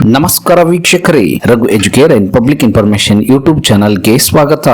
ನಮಸ್ಕಾರ ವೀಕ್ಷಕರೇ, Raghu educare and public information YouTube ಚಾನಲ್ಗೆ ಸ್ವಾಗತ.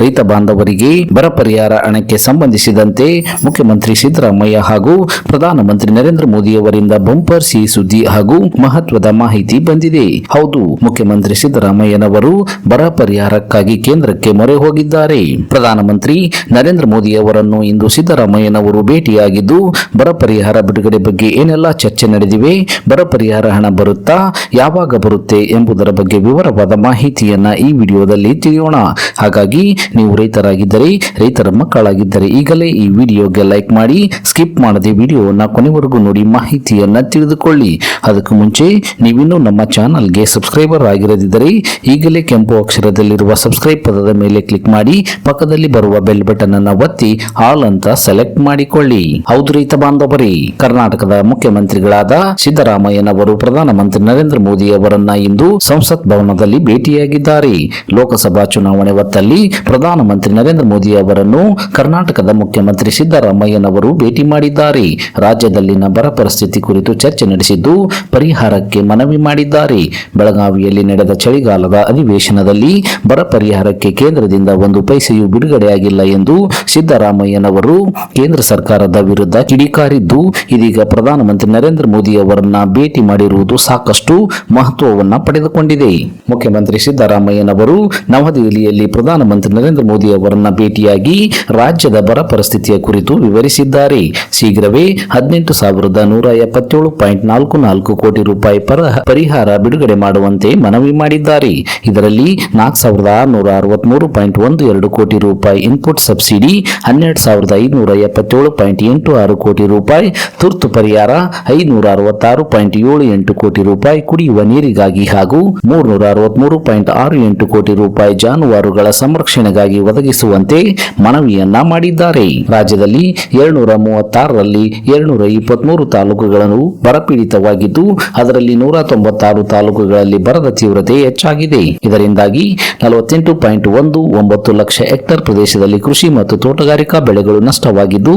ರೈತ ಬಾಂಧವರಿಗೆ ಬರ ಪರಿಹಾರ ಹಣಕ್ಕೆ ಸಂಬಂಧಿಸಿದಂತೆ ಮುಖ್ಯಮಂತ್ರಿ ಸಿದ್ದರಾಮಯ್ಯ ಹಾಗೂ ಪ್ರಧಾನಮಂತ್ರಿ ನರೇಂದ್ರ ಮೋದಿ ಅವರಿಂದ ಬಂಪರ್ ಸಿ ಸುದ್ದಿ ಹಾಗೂ ಮಹತ್ವದ ಮಾಹಿತಿ ಬಂದಿದೆ. ಹೌದು, ಮುಖ್ಯಮಂತ್ರಿ ಸಿದ್ದರಾಮಯ್ಯನವರು ಬರ ಪರಿಹಾರಕ್ಕಾಗಿ ಕೇಂದ್ರಕ್ಕೆ ಮೊರೆ ಹೋಗಿದ್ದಾರೆ. ಪ್ರಧಾನಮಂತ್ರಿ ನರೇಂದ್ರ ಮೋದಿ ಅವರನ್ನು ಇಂದು ಸಿದ್ದರಾಮಯ್ಯನವರು ಭೇಟಿಯಾಗಿದ್ದು, ಬರ ಪರಿಹಾರ ಬಿಡುಗಡೆ ಬಗ್ಗೆ ಏನೆಲ್ಲ ಚರ್ಚೆ ನಡೆದಿವೆ, ಬರ ಪರಿಹಾರ ಹಣ ಬರುತ್ತಾ ಯಾವಾಗ ಬರುತ್ತೆ ಎಂಬುದರ ಬಗ್ಗೆ ವಿವರವಾದ ಮಾಹಿತಿಯನ್ನ ಈ ವಿಡಿಯೋದಲ್ಲಿ ತಿಳಿಯೋಣ. ಹಾಗಾಗಿ ನೀವು ರೈತರಾಗಿದ್ದರೆ, ರೈತರ ಮಕ್ಕಳಾಗಿದ್ದರೆ ಈಗಲೇ ಈ ವಿಡಿಯೋಗೆ ಲೈಕ್ ಮಾಡಿ, ಸ್ಕಿಪ್ ಮಾಡದೆ ವಿಡಿಯೋವನ್ನು ಕೊನೆವರೆಗೂ ನೋಡಿ ಮಾಹಿತಿಯನ್ನ ತಿಳಿದುಕೊಳ್ಳಿ. ಅದಕ್ಕೂ ಮುಂಚೆ ನೀವಿನ್ನೂ ನಮ್ಮ ಚಾನಲ್ಗೆ ಸಬ್ಸ್ಕ್ರೈಬರ್ ಆಗಿರದಿದ್ದರೆ ಈಗಲೇ ಕೆಂಪು ಅಕ್ಷರದಲ್ಲಿರುವ ಸಬ್ಸ್ಕ್ರೈಬ್ ಪದದ ಮೇಲೆ ಕ್ಲಿಕ್ ಮಾಡಿ, ಪಕ್ಕದಲ್ಲಿ ಬರುವ ಬೆಲ್ ಬಟನ್ ಅನ್ನು ಒತ್ತಿ, ಆಲ್ ಅಂತ ಸೆಲೆಕ್ಟ್ ಮಾಡಿಕೊಳ್ಳಿ. ಹೌದು ರೈತ ಬಾಂಧವರೇ, ಕರ್ನಾಟಕದ ಮುಖ್ಯಮಂತ್ರಿಗಳಾದ ಸಿದ್ದರಾಮಯ್ಯನವರು ಪ್ರಧಾನಮಂತ್ರಿ ನರೇಂದ್ರ ಮೋದಿ ಅವರನ್ನ ಇಂದು ಸಂಸತ್ ಭವನದಲ್ಲಿ ಭೇಟಿಯಾಗಿದ್ದಾರೆ. ಲೋಕಸಭಾ ಚುನಾವಣೆ ಹೊತ್ತಲ್ಲಿ ಪ್ರಧಾನಮಂತ್ರಿ ನರೇಂದ್ರ ಮೋದಿ ಅವರನ್ನು ಕರ್ನಾಟಕದ ಮುಖ್ಯಮಂತ್ರಿ ಸಿದ್ದರಾಮಯ್ಯನವರು ಭೇಟಿ ಮಾಡಿದ್ದಾರೆ. ರಾಜ್ಯದಲ್ಲಿನ ಬರ ಪರಿಸ್ಥಿತಿ ಕುರಿತು ಚರ್ಚೆ ನಡೆಸಿದ್ದು ಪರಿಹಾರಕ್ಕೆ ಮನವಿ ಮಾಡಿದ್ದಾರೆ. ಬೆಳಗಾವಿಯಲ್ಲಿ ನಡೆದ ಚಳಿಗಾಲದ ಅಧಿವೇಶನದಲ್ಲಿ ಬರ ಪರಿಹಾರಕ್ಕೆ ಕೇಂದ್ರದಿಂದ ಒಂದು ಪೈಸೆಯೂ ಬಿಡುಗಡೆಯಾಗಿಲ್ಲ ಎಂದು ಸಿದ್ದರಾಮಯ್ಯನವರು ಕೇಂದ್ರ ಸರ್ಕಾರದ ವಿರುದ್ಧ ಕಿಡಿಕಾರಿದ್ದು, ಇದೀಗ ಪ್ರಧಾನಮಂತ್ರಿ ನರೇಂದ್ರ ಮೋದಿ ಅವರನ್ನ ಭೇಟಿ ಮಾಡಿರುವುದು ಸಾಕಷ್ಟು ಮಹತ್ವವನ್ನ ಪಡೆದುಕೊಂಡಿದೆ. ಮುಖ್ಯಮಂತ್ರಿ ಸಿದ್ದರಾಮಯ್ಯನವರು ನವದೆಹಲಿಯಲ್ಲಿ ಪ್ರಧಾನಮಂತ್ರಿ ನರೇಂದ್ರ ಮೋದಿ ಅವರನ್ನ ಭೇಟಿಯಾಗಿ ರಾಜ್ಯದ ಬರ ಪರಿಸ್ಥಿತಿಯ ಕುರಿತು ವಿವರಿಸಿದ್ದಾರೆ. ಶೀಘ್ರವೇ ಹದಿನೆಂಟು ಸಾವಿರದ ನೂರ ಎಪ್ಪತ್ತೇಳು ಪಾಯಿಂಟ್ ನಾಲ್ಕು ನಾಲ್ಕು ಕೋಟಿ ರೂಪಾಯಿ ಪರ ಪರಿಹಾರ ಬಿಡುಗಡೆ ಮಾಡುವಂತೆ ಮನವಿ ಮಾಡಿದ್ದಾರೆ. ಇದರಲ್ಲಿ ನಾಲ್ಕು ಸಾವಿರದ ಆರುನೂರ ಅರವತ್ಮೂರು ಪಾಯಿಂಟ್ ಒಂದು ಎರಡು ಕೋಟಿ ರೂಪಾಯಿ ಇನ್ಪುಟ್ ಸಬ್ಸಿಡಿ, ಹನ್ನೆರಡು ಸಾವಿರದ ಐದುನೂರ ಎಪ್ಪತ್ತೇಳು ಪಾಯಿಂಟ್ ಎಂಟು ಆರು ಕೋಟಿ ರೂಪಾಯಿ, ತುರ್ತು ಪರಿಹಾರ, ಐದುನೂರ ಅರವತ್ತಾರು ಪಾಯಿಂಟ್ ಏಳು ಎಂಟು ಕೋಟಿ ರೂಪಾಯಿ ಕುಡಿಯುವ ನೀರಿಗಾಗಿ ಹಾಗೂ ಮೂರ್ನೂರ ಅರವತ್ಮೂರು ಪಾಯಿಂಟ್ ಆರು ಎಂಟು ಕೋಟಿ ರೂಪಾಯಿ ಜಾನುವಾರುಗಳ ಸಂರಕ್ಷಣೆಗಾಗಿ ಒದಗಿಸುವಂತೆ ಮನವಿಯನ್ನ ಮಾಡಿದ್ದಾರೆ. ರಾಜ್ಯದಲ್ಲಿ ಏಳ್ನೂರ ಮೂವತ್ತಾರರಲ್ಲಿ ಏಳ್ನೂರ ಇಪ್ಪತ್ಮೂರು ತಾಲೂಕುಗಳನ್ನು ಬರಪೀಡಿತವಾಗಿದ್ದು, ಅದರಲ್ಲಿ ನೂರ ತೊಂಬತ್ತಾರು ತಾಲೂಕುಗಳಲ್ಲಿ ಬರದ ತೀವ್ರತೆ ಹೆಚ್ಚಾಗಿದೆ. ಇದರಿಂದಾಗಿ ನಲವತ್ತೆಂಟು ಪಾಯಿಂಟ್ ಒಂದು ಒಂಬತ್ತು ಲಕ್ಷ ಹೆಕ್ಟರ್ ಪ್ರದೇಶದಲ್ಲಿ ಕೃಷಿ ಮತ್ತು ತೋಟಗಾರಿಕಾ ಬೆಳೆಗಳು ನಷ್ಟವಾಗಿದ್ದು,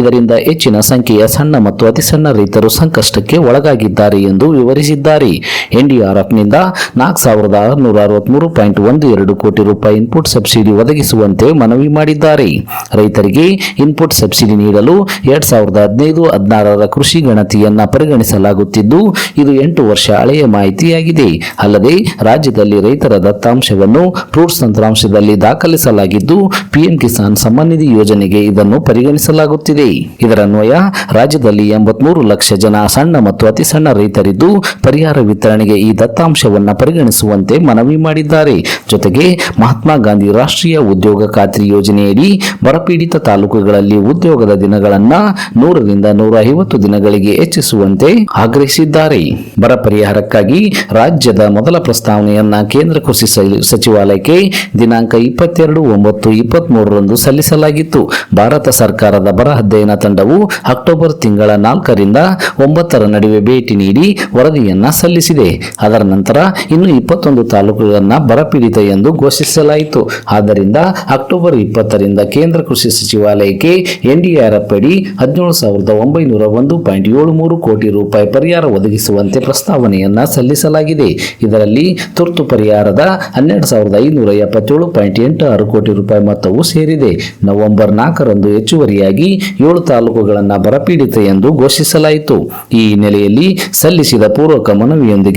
ಇದರಿಂದ ಹೆಚ್ಚಿನ ಸಂಖ್ಯೆಯ ಸಣ್ಣ ಮತ್ತು ಅತಿಸಣ್ಣ ರೈತರು ಸಂಕಷ್ಟಕ್ಕೆ ಒಳಗಾಗಿದ್ದಾರೆ ಎಂದು ವಿವರಿಸಿದ್ದಾರೆ. ಎನ್ಡಿಆರ್ಎಫ್ನಿಂದ ನಾಲ್ಕು ಸಾವಿರದ ಆರುನೂರ ಅರವತ್ಮೂರು ಪಾಯಿಂಟ್ ಒಂದು ಎರಡು ಕೋಟಿ ರೂಪಾಯಿ ಇನ್ಪುಟ್ ಸಬ್ಸಿಡಿ ಒದಗಿಸುವಂತೆ ಮನವಿ ಮಾಡಿದ್ದಾರೆ. ರೈತರಿಗೆ ಇನ್ಪುಟ್ ಸಬ್ಸಿಡಿ ನೀಡಲು ಎರಡ್ ಸಾವಿರದ ಹದಿನೈದು ಹದಿನಾರರ ಕೃಷಿ ಗಣತಿಯನ್ನ ಪರಿಗಣಿಸಲಾಗುತ್ತಿದ್ದು, ಇದು ಎಂಟು ವರ್ಷ ಹಳೆಯ ಮಾಹಿತಿಯಾಗಿದೆ. ಅಲ್ಲದೆ, ರಾಜ್ಯದಲ್ಲಿ ರೈತರ ದತ್ತಾಂಶವನ್ನು ಫ್ರೂಟ್ಸ್ ತಂತ್ರಾಂಶದಲ್ಲಿ ದಾಖಲಿಸಲಾಗಿದ್ದು, ಪಿಎಂ ಕಿಸಾನ್ ಸಮ್ಮಾನ್ ನಿಧಿ ಯೋಜನೆಗೆ ಇದನ್ನು ಪರಿಗಣಿಸಲಾಗುತ್ತಿದೆ. ಇದರನ್ವಯ ರಾಜ್ಯದಲ್ಲಿ ಎಂಬತ್ಮೂರು ಲಕ್ಷ ಜನ ಸಣ್ಣ ಮತ್ತು ಅತಿ ಸಣ್ಣ ರೈತರಿದ್ದು, ಪರಿಹಾರ ವಿತರಣೆಗೆ ಈ ದತ್ತಾಂಶವನ್ನ ಪರಿಗಣಿಸುವಂತೆ ಮನವಿ ಮಾಡಿದ್ದಾರೆ. ಜೊತೆಗೆ ಮಹಾತ್ಮ ಗಾಂಧಿ ರಾಷ್ಟ್ರೀಯ ಉದ್ಯೋಗ ಖಾತ್ರಿ ಯೋಜನೆಯಡಿ ಬರಪೀಡಿತ ತಾಲೂಕುಗಳಲ್ಲಿ ಉದ್ಯೋಗದ ದಿನಗಳನ್ನು ನೂರರಿಂದ ನೂರ ಐವತ್ತು ದಿನಗಳಿಗೆ ಹೆಚ್ಚಿಸುವಂತೆ ಆಗ್ರಹಿಸಿದ್ದಾರೆ. ಬರ ಪರಿಹಾರಕ್ಕಾಗಿ ರಾಜ್ಯದ ಮೊದಲ ಪ್ರಸ್ತಾವನೆಯನ್ನ ಕೇಂದ್ರ ಕೃಷಿ ಸಚಿವಾಲಯಕ್ಕೆ ದಿನಾಂಕ ಇಪ್ಪತ್ತೆರಡು ಒಂಬತ್ತು ಇಪ್ಪತ್ಮೂರರಂದು ಸಲ್ಲಿಸಲಾಗಿತ್ತು. ಭಾರತ ಸರ್ಕಾರದ ಬರ ಅಧ್ಯಯನ ತಂಡವು ಅಕ್ಟೋಬರ್ ತಿಂಗಳ ನಾಲ್ಕರಿಂದ ಒಂಬತ್ತರ ನಡುವೆ ಭೇಟಿ ನೀಡಿ ವರದಿಯನ್ನ ಸಲ್ಲಿಸಿದೆ. ಅದರ ನಂತರ ಇನ್ನು ಇಪ್ಪತ್ತೊಂದು ತಾಲೂಕುಗಳನ್ನು ಬರಪೀಡಿತ ಎಂದು ಘೋಷಿಸಲಾಯಿತು. ಆದ್ದರಿಂದ ಅಕ್ಟೋಬರ್ ಇಪ್ಪತ್ತರಿಂದ ಕೇಂದ್ರ ಕೃಷಿ ಸಚಿವಾಲಯಕ್ಕೆ ಎನ್ಡಿಆರ್ಎಫ್ ಅಡಿ ಹದಿನೇಳು ಸಾವಿರದ ಒಂಬೈನೂರ ಒಂದು ಪಾಯಿಂಟ್ ಏಳು ಮೂರು ಕೋಟಿ ರೂಪಾಯಿ ಪರಿಹಾರ ಒದಗಿಸುವಂತೆ ಪ್ರಸ್ತಾವನೆಯನ್ನು ಸಲ್ಲಿಸಲಾಗಿದೆ. ಇದರಲ್ಲಿ ತುರ್ತು ಪರಿಹಾರದ ಹನ್ನೆರಡು ಸಾವಿರದ ಐನೂರ ಎಪ್ಪತ್ತೇಳು ಪಾಯಿಂಟ್ ಎಂಟು ಆರು ಕೋಟಿ ರೂಪಾಯಿ ಮೊತ್ತವು ಸೇರಿದೆ. ನವೆಂಬರ್ ನಾಲ್ಕರಂದು ಹೆಚ್ಚುವರಿಯಾಗಿ ಏಳು ತಾಲೂಕುಗಳನ್ನು ಬರಪೀಡಿತ ಎಂದು ಘೋಷಿಸಲಾಯಿತು. ಈ ಹಿನ್ನೆಲೆಯಲ್ಲಿ ಸಲ್ಲಿಸಿದ ಪೂರ್ವಕ ಮನವಿಯೊಂದಿಗೆ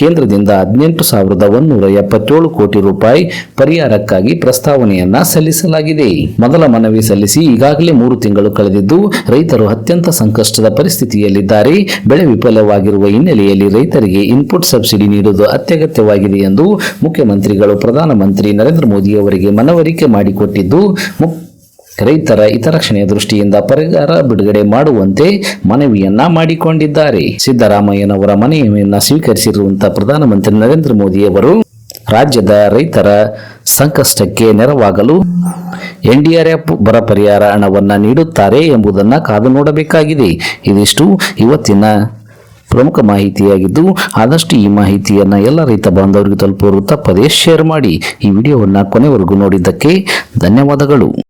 ಕೇಂದ್ರದಿಂದ ಹದಿನೆಂಟು ಸಾವಿರದ ಒಂದೂರ ಎಪ್ಪತ್ತೇಳು ಕೋಟಿ ರೂಪಾಯಿ ಪರಿಹಾರಕ್ಕಾಗಿ ಪ್ರಸ್ತಾವನೆಯನ್ನ ಸಲ್ಲಿಸಲಾಗಿದೆ. ಮೊದಲ ಮನವಿ ಸಲ್ಲಿಸಿ ಈಗಾಗಲೇ ಮೂರು ತಿಂಗಳು ಕಳೆದಿದ್ದು, ರೈತರು ಅತ್ಯಂತ ಸಂಕಷ್ಟದ ಪರಿಸ್ಥಿತಿಯಲ್ಲಿದ್ದಾರೆ. ಬೆಳೆ ವಿಫಲವಾಗಿರುವ ಹಿನ್ನೆಲೆಯಲ್ಲಿ ರೈತರಿಗೆ ಇನ್ಪುಟ್ ಸಬ್ಸಿಡಿ ನೀಡುವುದು ಅತ್ಯಗತ್ಯವಾಗಿದೆ ಎಂದು ಮುಖ್ಯಮಂತ್ರಿಗಳು, ಪ್ರಧಾನಮಂತ್ರಿ ನರೇಂದ್ರ ಮೋದಿ ಅವರಿಗೆ ಮನವರಿಕೆ ಮಾಡಿಕೊಟ್ಟಿದ್ದು ರೈತರ ಹಿತರಕ್ಷಣೆಯ ದೃಷ್ಟಿಯಿಂದ ಪರಿಹಾರ ಬಿಡುಗಡೆ ಮಾಡುವಂತೆ ಮನವಿಯನ್ನ ಮಾಡಿಕೊಂಡಿದ್ದಾರೆ. ಸಿದ್ದರಾಮಯ್ಯನವರ ಮನವಿಯನ್ನ ಸ್ವೀಕರಿಸಿರುವಂತಹ ಪ್ರಧಾನಮಂತ್ರಿ ನರೇಂದ್ರ ಮೋದಿ ಅವರು ರಾಜ್ಯದ ರೈತರ ಸಂಕಷ್ಟಕ್ಕೆ ನೆರವಾಗಲು ಎನ್ಡಿಆರ್ಎಫ್ ಬರ ಪರಿಹಾರ ಹಣವನ್ನು ನೀಡುತ್ತಾರೆ ಎಂಬುದನ್ನು ಕಾದು ನೋಡಬೇಕಾಗಿದೆ. ಇದಿಷ್ಟು ಇವತ್ತಿನ ಪ್ರಮುಖ ಮಾಹಿತಿಯಾಗಿದ್ದು, ಆದಷ್ಟು ಈ ಮಾಹಿತಿಯನ್ನು ಎಲ್ಲ ರೈತ ಬಾಂಧವರಿಗೆ ತಲುಪುವರು ತಪ್ಪದೇ ಶೇರ್ ಮಾಡಿ. ಈ ವಿಡಿಯೋವನ್ನು ಕೊನೆವರೆಗೂ ನೋಡಿದ್ದಕ್ಕೆ ಧನ್ಯವಾದಗಳು.